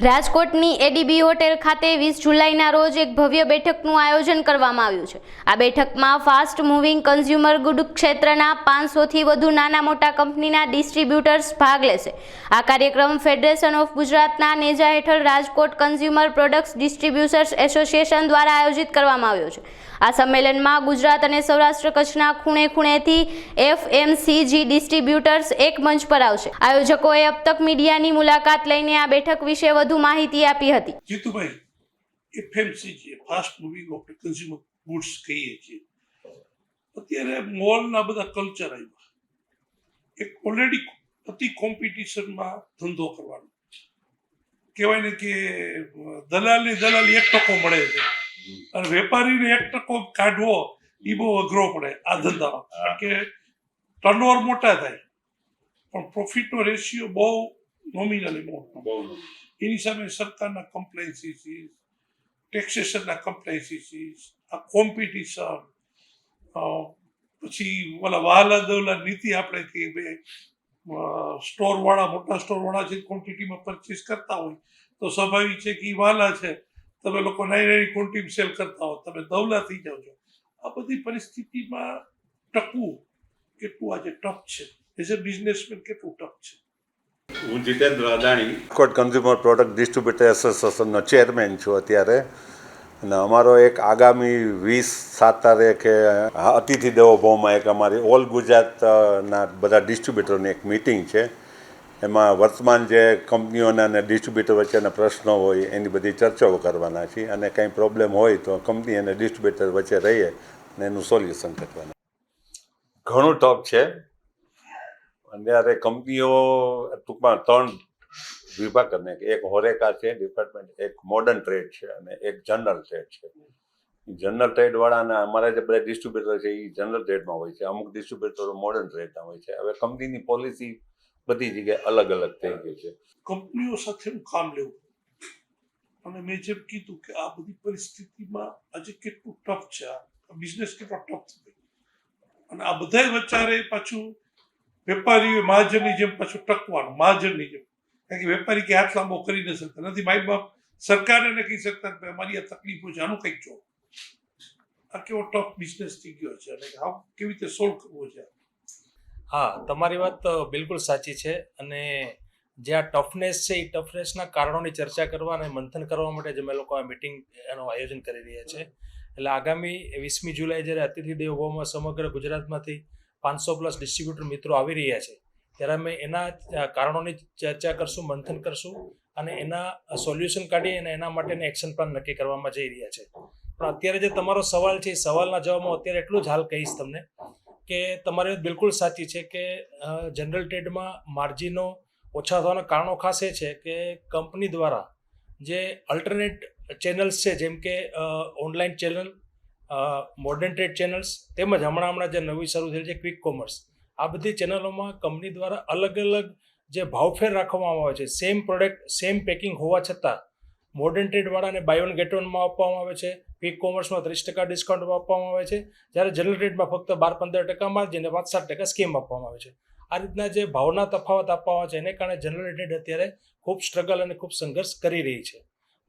રાજકોટની ADB hotel ખાતે વીસ જુલાઈના રોજ એક ભવ્ય બેઠકનું આયોજન કરવામાં આવ્યું છે. આ બેઠકમાં ફાસ્ટ મૂવિંગ કન્ઝ્યુમર ગુડ ક્ષેત્રના પાંચસોથી વધુ નાના મોટા કંપનીના ડિસ્ટ્રીબ્યુટર્સ ભાગ લેશે. આ કાર્યક્રમ ફેડરેશન ઓફ ગુજરાતના નેજા હેઠળ Rajkot consumer products distributors association દ્વારા આયોજિત કરવામાં આવ્યો છે. આ સંમેલનમાં ગુજરાત અને સૌરાષ્ટ્ર કચ્છના ખૂણે ખૂણેથી એફએમસીજી ડિસ્ટ્રીબ્યુટર્સ એક મંચ પર આવશે. આયોજકોએ અબ તક મીડિયાની મુલાકાત લઈને આ બેઠક વિશે વધુ માહિતી આપી હતી. Jitubhai FMCG fast moving of consumer goods કહીએ છીએ. અત્યારે મોલના બધા કલ્ચર આવ્યા. એક ઓલરેડી અતિ કોમ્પિટિશનમાં ધંધો કરવાનો. કહેવાય ને કે દલાલની દલાલી એક ટકો મળે છે. અને વેપારીને એક ટકો કાઢવો એ બહુ અઘરો પડે આ ધંધામાં. કે ટર્નઓવર મોટા થાય. પણ પ્રોફિટનો રેશિયો બહુ નોમિનલી મોટો. બહુ એની સામે સરકારના કમ્પ્લાયન્સીસીસ ટેક્સેશનના કમ્પ્લાયન્સીસીસ આ કોમ્પિટિશન પછી ઓલા વાહલા દવલા નીતિ આપણે કે ભાઈ સ્ટોરવાળા, મોટા સ્ટોરવાળા જે ક્વોન્ટિટીમાં પરચેસ કરતા હોય, તો સ્વાભાવિક છે કે એ વહાલા છે. તમે લોકો નાની નાની ક્વોન્ટિટી સેલ કરતા હો તમે દવલા થઈ જાઓ છો. આ બધી પરિસ્થિતિમાં ટકવું કેટલું આજે ટફ છે? એઝ અ બિઝનેસમેન કેટલું ટફ છે? હું જીતેન્દ્ર અદાણી. કોટ કન્ઝ્યુમર પ્રોડક્ટ ડિસ્ટ્રીબ્યુટર એસોસિએશનનો ચેરમેન છું અત્યારે. અને અમારો એક આગામી વીસ સાત તારીખે અતિથિ દેવોભવમાં એક અમારી ઓલ ગુજરાતના બધા ડિસ્ટ્રીબ્યુટરની એક મિટિંગ છે. એમાં વર્તમાન જે કંપનીઓના અને ડિસ્ટ્રીબ્યુટર વચ્ચેના પ્રશ્નો હોય એની બધી ચર્ચાઓ કરવાના છીએ. અને કંઈ પ્રોબ્લેમ હોય તો કંપની અને ડિસ્ટ્રીબ્યુટર વચ્ચે રહીએ અને એનું સોલ્યુશન કરવાના. ઘણું ટોપ છે. અત્યારે કંપનીઓ ટૂંકમાં ત્રણ વિભાગ કરીને એક હોરેકા છે ડિપાર્ટમેન્ટ એક મોડર્ન ટ્રેડ છે અને એક જનરલ ટ્રેડ છે. જનરલ ટ્રેડ વાળાના અમારા જે બધા ડિસ્ટ્રીબ્યુટર છે એ જનરલ ટ્રેડમાં હોય છે. અમુક ડિસ્ટ્રીબ્યુટરો મોડર્ન ટ્રેડના હોય છે. હવે કંપનીની પોલિસી બધી જગ્યાએ અલગ અલગ થઈ ગઈ છે. કંપનીઓ સાથે કામ લેવું. અને મેં જેમ કીધું કે આ બધી પરિસ્થિતિમાં આજે કેટલું ટફ છે આ. બિઝનેસ કેટલો ટફ થઈ અને આ બધાય વચારે પાછું વેપારીઓ મહાજનની જેમ પાછું ટકવાનું મહાજનની જેમ. કારણ કે વેપારી કે હાથ લાંબો કરી ન શકતા. નથી માય બાપ સરકારને કહી શકતા કે અમારી આ તકલીફો છે, આનું કંઈક જો. આ કેવો ટફ બિઝનેસ થઈ ગયો છે અને આ કેવી રીતે સોલ્વ કરવો છે? હા, તમારી વાત બિલકુલ સાચી છે અને જે આ ટફનેસ છે, એ ટફનેસના કારણોની ચર્ચા કરવા અને મંથન કરવા માટે જ અમે લોકો આ મિટિંગ એનું આયોજન કરી રહ્યા છે. એટલે આગામી વીસમી જુલાઈ જ્યારે અતિથિ હોવામાં સમગ્ર ગુજરાતમાંથી પાંચસો પ્લસ ડિસ્ટ્રીબ્યુટર મિત્રો આવી રહ્યા છે. ત્યારે અમે એના કારણોની ચર્ચા કરશું, મંથન કરશું અને એના સોલ્યુશન કાઢી અને એના માટેનો એક્શન પ્લાન નક્કી કરવામાં જઈ રહ્યા છે. પણ અત્યારે જે તમારો સવાલ છે, એ સવાલના જવાબમાં અત્યારે એટલું જ હાલ કહીશ તમને કે તમારી બિલકુલ સાચી છે કે જનરલ ટ્રેડમાં માર્જિનો ઓછા થવાના કારણો ખાસ એ છે કે કંપની દ્વારા જે અલ્ટરનેટ ચેનલ્સ છે, જેમ કે online channel modern trade channels તેમજ હમણાં હમણાં જે નવી શરૂ થયેલી છે ક્વિક કોમર્સ આ બધી ચેનલોમાં કંપની દ્વારા અલગ અલગ જે ભાવફેર રાખવામાં આવે છે સેમ પ્રોડક્ટ સેમ પેકિંગ હોવા છતાં મોડર્ન ટ્રેડવાળાને બાય વન ગેટ વનમાં આપવામાં આવે છે ક્વિક કોમર્સમાં ત્રીસ ટકા ડિસ્કાઉન્ટ આપવામાં આવે છે, જ્યારે જનરલ ટ્રેડમાં ફક્ત બાર પંદર ટકા માર્જિન અને પાંચ સાત ટકા સ્કીમ આપવામાં આવે છે. આ રીતના જે ભાવના તફાવત આપવામાં આવે છે, એને કારણે જનરલ ટ્રેડ અત્યારે ખૂબ સ્ટ્રગલ અને ખૂબ સંઘર્ષ કરી રહી છે.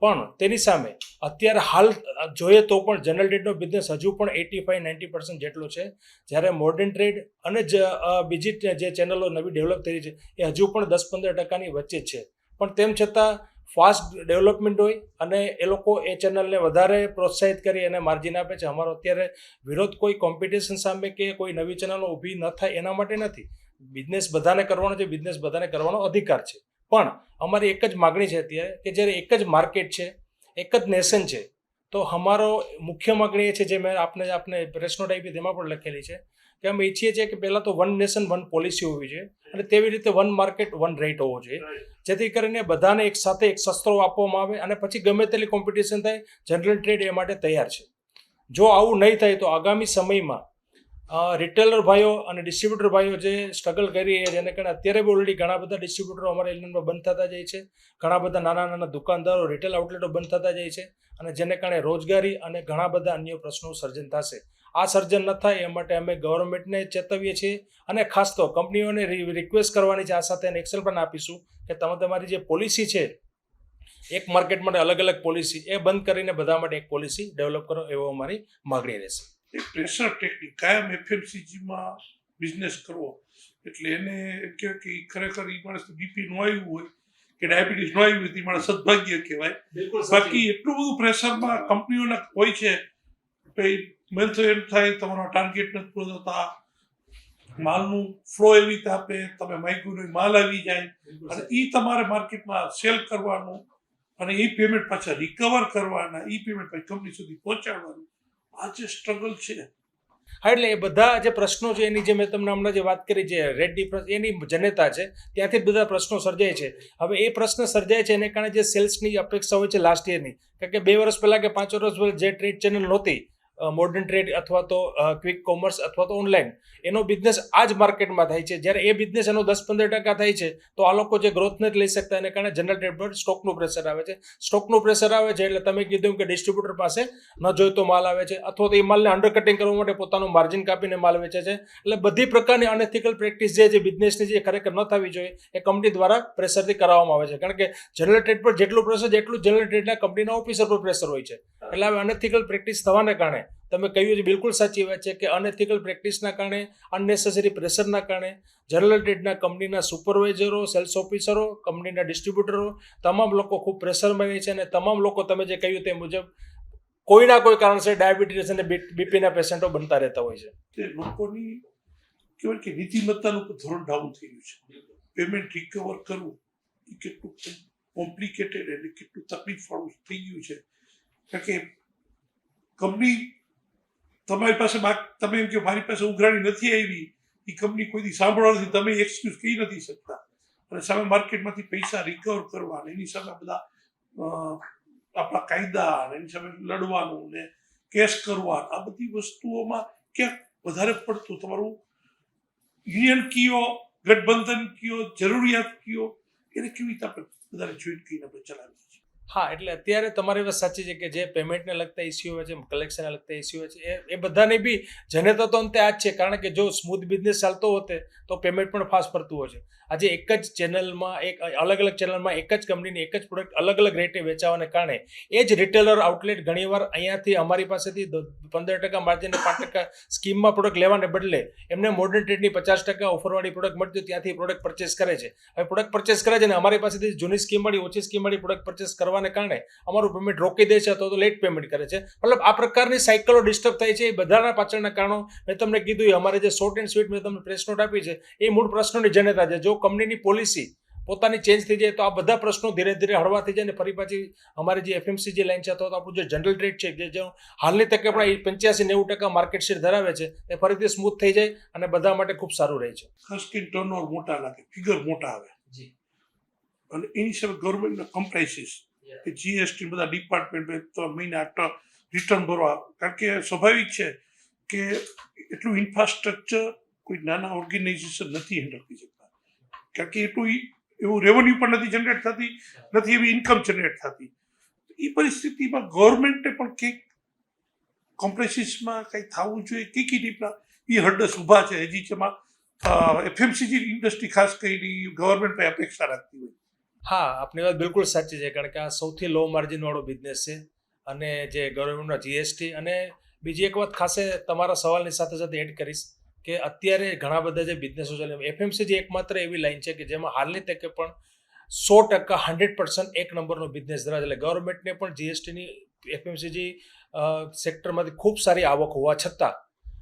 પણ તેની સામે અત્યારે હાલ જોઈએ તો પણ જનરલ ટ્રેડનો બિઝનેસ હજુ પણ એટી ફાઈવ નાઇન્ટી પર્સન્ટ જેટલો છે. જ્યારે મોડર્ન ટ્રેડ અને જ બીજી જે ચેનલો નવી ડેવલપ થઈ છે, એ હજુ પણ દસ પંદર ટકાની વચ્ચે છે. પણ તેમ છતાં ફાસ્ટ ડેવલપમેન્ટ હોય અને એ લોકો એ ચેનલને વધારે પ્રોત્સાહિત કરી અને માર્જિન આપે છે. અમારો અત્યારે વિરોધ કોઈ કોમ્પિટિશન સામે કે કોઈ નવી ચેનલો ઊભી ન થાય એના માટે નથી. બિઝનેસ બધાને કરવાનો છે બિઝનેસ બધાને કરવાનો અધિકાર છે. પણ અમારી એક જ માગણી છે અત્યારે કે જ્યારે એક જ માર્કેટ છે એક જ નેશન છે તો અમારો મુખ્ય માગણી એ છે જે મેં આપને આપને પ્રેસ નોટ તેમાં પણ લખેલી છે કે અમે ઈચ્છીએ છીએ કે પહેલાં તો વન નેશન વન પોલિસી હોવી જોઈએ અને તેવી રીતે વન માર્કેટ વન રેટ હોવો જોઈએ. જેથી કરીને બધાને એક સાથે એક શસ્ત્રો આપવામાં આવે અને પછી ગમે તેટલી કોમ્પિટિશન થાય જનરલ ટ્રેડ એ માટે તૈયાર છે. જો આવું નહીં થાય તો આગામી સમયમાં રિટેલર ભાઈઓ અને ડિસ્ટ્રીબ્યુટર ભાઈઓ જે સ્ટ્રગલ કરી રહ્યા છે એને કારણે અત્યારે બી ઓલરેડી ઘણા બધા ડિસ્ટ્રીબ્યુટરો અમારા એલિયનમાં બંધ થતા જાય છે. ઘણા બધા નાના નાના દુકાનદારો રિટેલ આઉટલેટો બંધ થતા જાય છે અને જેને કારણે રોજગારી અને ઘણા બધા અન્ય પ્રશ્નો સર્જન થશે. આ સર્જન ન થાય એ માટે અમે ગવર્મેન્ટને ચેતવીએ છીએ અને ખાસ તો કંપનીઓને રિક્વેસ્ટ કરવાની છે આ સાથે એક્સેલ પણ આપીશું કે તમે તમારી જે પોલિસી છે, એક માર્કેટ માટે અલગ અલગ પોલિસી એ બંધ કરીને બધા માટે એક પોલિસી ડેવલપ કરો એવો અમારી માગણી રહેશે. એક પ્રેશર ટેકનિક કાયમ એફએમસીજીમાં બિઝનેસ કરવો. એટલે એને એમ કહેવાય કે ખરેખર એ માણસ બીપી નું આવ્યું હોય કે ડાયાબિટીસ નો આવ્યું હોય ઈ માણસ સદભાગ્ય કહેવાય. બાકી એટલું બધું પ્રેશરમાં કંપનીઓના હોય છે ભાઈ મેન તો એમ થાય તમારો ટાર્ગેટ નથી પૂરો થતા માલનું ફ્લો એવી રીતે આપે તમે માગ્યું માલ આવી જાય. અને એ તમારે માર્કેટમાં સેલ કરવાનું અને એ પેમેન્ટ પાછા રિકવર કરવાના એ પેમેન્ટ પછી કંપની સુધી પહોંચાડવાનું. આ જે સ્ટ્રગલ છે. હા, એટલે એ બધા જે પ્રશ્નો છે, એની જે મેં તમને હમણાં જે વાત કરી, જે રેડ ડિફરન્સ એની જનતા છે, ત્યાંથી બધા પ્રશ્નો સર્જાય છે. હવે એ પ્રશ્ન સર્જાય છે, એને કારણે જે સેલ્સની અપેક્ષા હોય છે લાસ્ટ યરની કારણ કે બે વર્ષ પહેલાં કે પાંચ વર્ષ પહેલાં જે ટ્રેડ ચેનલ નહોતી મોડર્ન ટ્રેડ અથવા તો ક્વિક કોમર્સ અથવા તો ઓનલાઈન એનો બિઝનેસ આ જ માર્કેટમાં થાય છે. જ્યારે એ બિઝનેસ એનો દસ પંદર ટકા થાય છે, તો આ લોકો જે ગ્રોથ નથી લઈ શકતા, એને કારણે જનરલ ટ્રેડ પર સ્ટોકનું પ્રેશર આવે છે. સ્ટોકનું પ્રેશર આવે છે એટલે તમે કીધું કે ડિસ્ટ્રીબ્યુટર પાસે ન જોઈતો માલ આવે છે, અથવા તો એ માલને અંડરકટિંગ કરવા માટે પોતાનું માર્જિન કાપીને માલ વેચે છે. એટલે બધી પ્રકારની અનએથિકલ પ્રેક્ટિસ જે બિઝનેસની જે ખરેખર ન થવી જોઈએ. એ કંપની દ્વારા પ્રેશરથી કરાવવામાં આવે છે. કારણ કે જનરલ ટ્રેડ પર જેટલું પ્રેશર જેટલું જનરલ ટ્રેડના કંપનીના ઓફિસર પર પ્રેશર હોય છે. એટલે હવે અનએથિકલ પ્રેક્ટિસ થવાને કારણે, તમે કહ્યું છે બિલકુલ સાચી વાત છે કે અનએથિકલ પ્રેક્ટિસના કારણે અનનેસેસરી પ્રેશરના કારણે જનરલ ટ્રેડના કંપનીના સુપરવાઇઝરો સેલ્સ ઓફિસરો કંપનીના ડિસ્ટ્રીબ્યુટરો તમામ લોકો ખૂબ પ્રેશરમાં રહે છે અને તમામ લોકો તમે જે કહ્યું તે મુજબ, કોઈના કોઈ કારણસર ડાયાબિટીસ અને બીપીના પેશન્ટો બનતા રહેતા હોય છે. તે લોકોની કહેવાય કે નીતિમત્તાનું ધોરણ ડાઉન થઈ ગયું છે. પેમેન્ટ રિકવર કરવું એ કેટલું કોમ્પ્લિકેટેડ એટલે કેટલું તકલીફવાળું થઈ ગયું છે. કે કંપની તમારી પાસે તમે એમ કે મારી પાસે ઉઘરાણી નથી આવી. એ કંપની કોઈથી સાંભળવા નથી તમે એક્સક્યુઝ કહી નથી શકતા. અને સામે માર્કેટમાંથી પૈસા રિકવર કરવા અને એની સામે બધા આપણા કાયદા અને એની સામે લડવાનું ને કેસ કરવા, આ બધી વસ્તુઓમાં ક્યાંક વધારે પડતું તમારું યુનિયન કયો ગઠબંધન કયો જરૂરિયાત કયો એને કેવી રીતે આપણે વધારે જોઈન કરીને આપણે ચલાવીએ? હા, એટલે અત્યારે તમારી વાત સાચી છે કે જે પેમેન્ટને લગતા ઇસ્યુ હોય છે કલેક્શનને લગતા ઇસ્યુ હોય છે, એ એ બધાને બી જનતા તો અંતે આ જ છે. કારણ કે જો સ્મૂથ બિઝનેસ ચાલતો હોતે તો પેમેન્ટ પણ ફાસ્ટ ફરતું હોય છે. આજે એક જ ચેનલમાં એક અલગ અલગ ચેનલમાં એક જ કંપનીની એક જ પ્રોડક્ટ અલગ અલગ રેટે વેચાવાને કારણે એ જ રિટેલર આઉટલેટ ઘણીવાર અહીંયાથી અમારી પાસેથી પંદર ટકા માર્જિન પાંચ ટકા સ્કીમમાં પ્રોડક્ટ લેવાને બદલે એમને મોડર્ન ટ્રેડની પચાસ ટકા ઓફરવાળી પ્રોડક્ટ મળતી ત્યાંથી પ્રોડક્ટ પરચેસ કરે છે. હવે પ્રોડક્ટ પરચેસ કરે છે ને અમારી પાસેથી જૂની સ્કીમવાળી ઓછી સ્કીમવાળી પ્રોડક્ટ પરચેસ કરવાને કારણે અમારું પેમેન્ટ રોકી દે છે અથવા તો લેટ પેમેન્ટ કરે છે. મતલબ આ પ્રકારની સાયકલો ડિસ્ટર્બ થાય છે એ બધાના પાછળના કારણો મેં તમને કીધું એ અમારે જે શોર્ટ એન્ડ સ્વીટ મેં તમને પ્રેસ નોટ આપી છે એ મૂળ પ્રશ્નોની જનતા છે. જો કંપનીની પોલિસી પોતાની ચેન્જ થઈ જાય તો આ બધા પ્રશ્નો ધીરે ધીરે હળવા થઈ જાય ને ફરી પાછી અમારી જે એફએમસી જે લાઈન છે અથવા તો આપણું જે જનરલ ટ્રેડ છે જે જે હાલની તકે પણ પંચ્યાસી નેવું ટકા માર્કેટ શેર ધરાવે છે એ ફરીથી સ્મૂથ થઈ જાય અને બધા માટે ખૂબ સારું રહે છે. ખાસ કરીને ટર્નઓવર મોટા લાગે ફિગર મોટા આવે. જી. અને એની સામે ગવર્મેન્ટના કમ્પ્રાઇસીસ કે જીએસટી બધા ડિપાર્ટમેન્ટ ત્રણ મહિના રિટર્ન ભરવા. કારણ કે સ્વાભાવિક છે કે એટલું ઇન્ફ્રાસ્ટ્રક્ચર કોઈ નાના ઓર્ગેનાઇઝેશન નથી હેન્ડલ કરી શકતા. કારણ કે એટલું એવું રેવન્યુ પણ નથી જનરેટ થતી નથી એવી ઇન્કમ જનરેટ થતી. એ પરિસ્થિતિમાં ગવર્મેન્ટે પણ કંઈક કોમ્પ્રેસિસમાં કંઈ થવું જોઈએ કઈ કઈ રીતના એ હર્ડસ ઊભા છે. હજી જેમાં એફએમસીજી ઇન્ડસ્ટ્રી ખાસ કરીને ગવર્મેન્ટ પાસે અપેક્ષા રાખતી હોય. હા, આપની વાત બિલકુલ સાચી છે, કારણ કે આ સૌથી લો માર્જિનવાળો બિઝનેસ છે અને જે ગવર્મેન્ટના જીએસટી અને બીજી એક વાત ખાસે તમારા સવાલની સાથે સાથે એડ કરીશ કે અત્યારે ઘણા બધા જે બિઝનેસો ચાલે એફએમસીજી એકમાત્ર એવી લાઈન છે કે જેમાં હાલની તકે પણ સો ટકા હંડ્રેડ પર્સન્ટ એક નંબરનો બિઝનેસ ધરાવે એટલે ગવર્મેન્ટને પણ જીએસટીની એફએમસીજી સેક્ટરમાંથી ખૂબ સારી આવક હોવા છતાં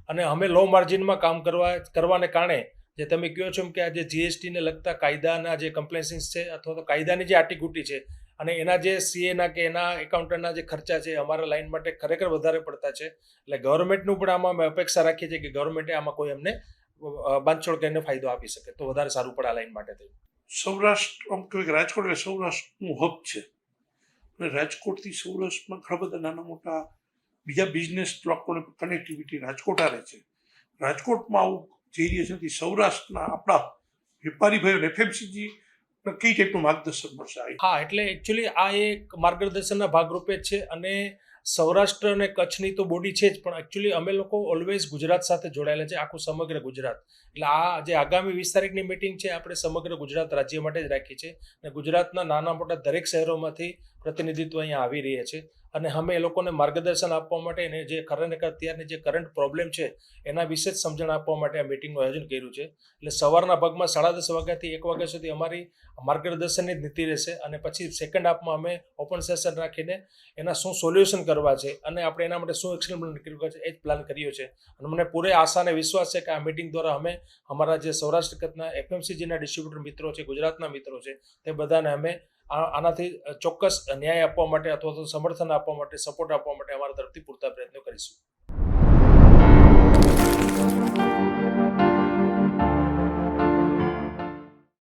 અને અમે લો માર્જિનમાં કામ કરવા, કરવાને કારણે જે તમે કહો છો કે આ જે જીએસટીને લગતા કાયદાના જે કમ્પ્લેન્સિસ છે અથવા તો કાયદાની જે આટીઘૂટી છે અને એના જે સીએના કે એના એકાઉન્ટના જે ખર્ચા છે અમારા લાઈન માટે ખરેખર વધારે પડતા છે. એટલે ગવર્મેન્ટનું પણ આમાં અમે અપેક્ષા રાખીએ છીએ કે ગવર્મેન્ટે આમાં કોઈ અમને બાંધછોડ કરીને ફાયદો આપી શકે. તો વધારે સારું પડે આ લાઈન માટે થયું સૌરાષ્ટ્ર, આમ કહેવાય કે રાજકોટ એ સૌરાષ્ટ્રનું હબ છે. રાજકોટથી સૌરાષ્ટ્રમાં ઘણા બધા નાના મોટા બીજા બિઝનેસ લોકોને કનેક્ટિવિટી રાજકોટ આવે છે. રાજકોટમાં આવું જઈ રહ્યા સૌરાષ્ટ્રના આપણા વેપારી ભાઈઓને એફએમસીજી કઈ ટાઈપનું માર્ગદર્શન મળશે હા, એટલે એકચ્યુઅલી આ એક માર્ગદર્શનના ભાગરૂપે છે અને સૌરાષ્ટ્ર અને કચ્છની તો બોડી છે જ, પણ એકચ્યુઅલી અમે લોકો ઓલવેઝ ગુજરાત સાથે જોડાયેલા છે, આખું સમગ્ર ગુજરાત. એટલે આ જે આગામી વીસ તારીખની મિટિંગ છે, આપણે સમગ્ર ગુજરાત રાજ્ય માટે જ રાખી છે. અને ગુજરાતના નાના મોટા દરેક શહેરોમાંથી પ્રતિનિધિત્વ અહીંયા આવી રહ્યા છે. અને અમે એ લોકોને માર્ગદર્શન આપવા માટે અને જે ખરેખર અત્યારની જે કરંટ પ્રોબ્લેમ છે, એના વિશે જ સમજણ આપવા માટે આ મિટિંગનું આયોજન કર્યું છે. એટલે સવારના ભાગમાં સાડા દસ વાગ્યાથી એક વાગ્યા સુધી અમારી માર્ગદર્શનની જ નીતિ રહેશે અને પછી સેકન્ડ હાફમાં અમે ઓપન સેશન રાખીને એના શું સોલ્યુશન કરવા છે અને આપણે એના માટે શું એક્શન કર્યું છે એ જ પ્લાન કર્યો છે. અને મને પૂરે આશા અને વિશ્વાસ છે કે આ મિટિંગ દ્વારા અમે અમારા જે સૌરાષ્ટ્ર કચ્છના એફએમસીજીના ડિસ્ટ્રીબ્યુટર મિત્રો છે, ગુજરાતના મિત્રો છે, તે બધાને અમે આનાથી ચોક્કસ ન્યાય આપવા માટે અથવા તો સમર્થન આપવા માટે, સપોર્ટ આપવા માટે અમારા તરફથી પૂરતા પ્રયત્નો કરીશું.